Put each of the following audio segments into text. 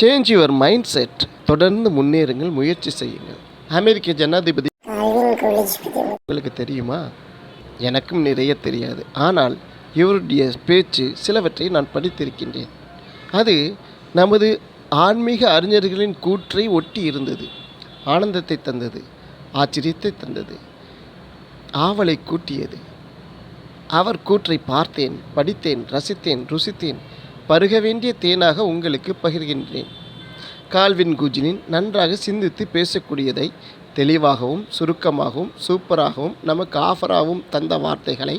Change your mind set தொடர்ந்து முன்னேறுங்கள் முயற்சி செய்யுங்கள். அமெரிக்க ஜனாதிபதி உங்களுக்கு தெரியுமா? எனக்கும் நிறைய தெரியாது. ஆனால் இவருடைய பேச்சு சிலவற்றை நான் படித்திருக்கின்றேன். அது நமது ஆன்மீக அறிஞர்களின் கூற்றை ஒட்டி இருந்தது. ஆனந்தத்தை தந்தது. ஆச்சரியத்தை தந்தது. ஆவலை கூட்டியது. அவர் கூற்றை பார்த்தேன் படித்தேன் ரசித்தேன் ருசித்தேன். பருக வேண்டிய தேனாக உங்களுக்கு பகிர்கின்றேன். கால்வின் குஜினின் நன்றாக சிந்தித்து பேசக்கூடியதை தெளிவாகவும் சுருக்கமாகவும் சூப்பராகவும் நமக்கு ஆஃபராகவும் தந்த வார்த்தைகளை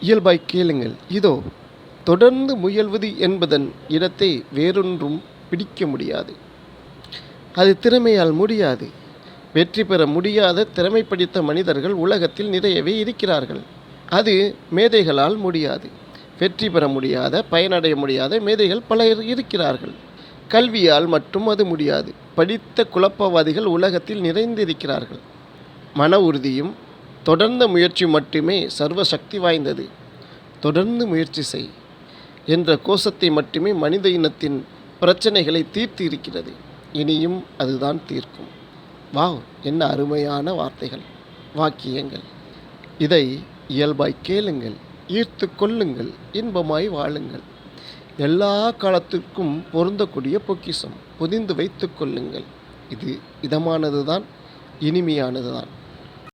இயல்பாய் கேளுங்கள். இதோ தொடர்ந்து முயல்வது என்பதன் இடத்தை வேறொன்றும் பிடிக்க முடியாது. அது திறமையால் முடியாது. வெற்றி பெற முடியாத திறமை படித்த மனிதர்கள் உலகத்தில் நிறையவே இருக்கிறார்கள். அது மேதைகளால் முடியாது. வெற்றி பெற முடியாத பயனடைய முடியாத மேதைகள் பலர் இருக்கிறார்கள். கல்வியால் மட்டும் அது முடியாது. படித்த குழப்பவாதிகள் உலகத்தில் நிறைந்திருக்கிறார்கள். மன உறுதியும் தொடர்ந்த முயற்சி மட்டுமே சர்வ சக்தி வாய்ந்தது. தொடர்ந்து முயற்சி செய் என்ற கோஷத்தை மட்டுமே மனித இனத்தின் பிரச்சனைகளை தீர்த்து இருக்கிறது இனியும் அதுதான் தீர்க்கும். வாவ் என்ன அருமையான வார்த்தைகள் வாக்கியங்கள். இதை இயல்பாய் கேளுங்கள். ஈர்த்து கொள்ளுங்கள் இன்பமாய் வாழுங்கள். எல்லா காலத்திற்கும் பொருந்தக்கூடிய பொக்கிஷம் பொதிந்து வைத்து கொள்ளுங்கள். இது இதமானது தான் இனிமையானது தான்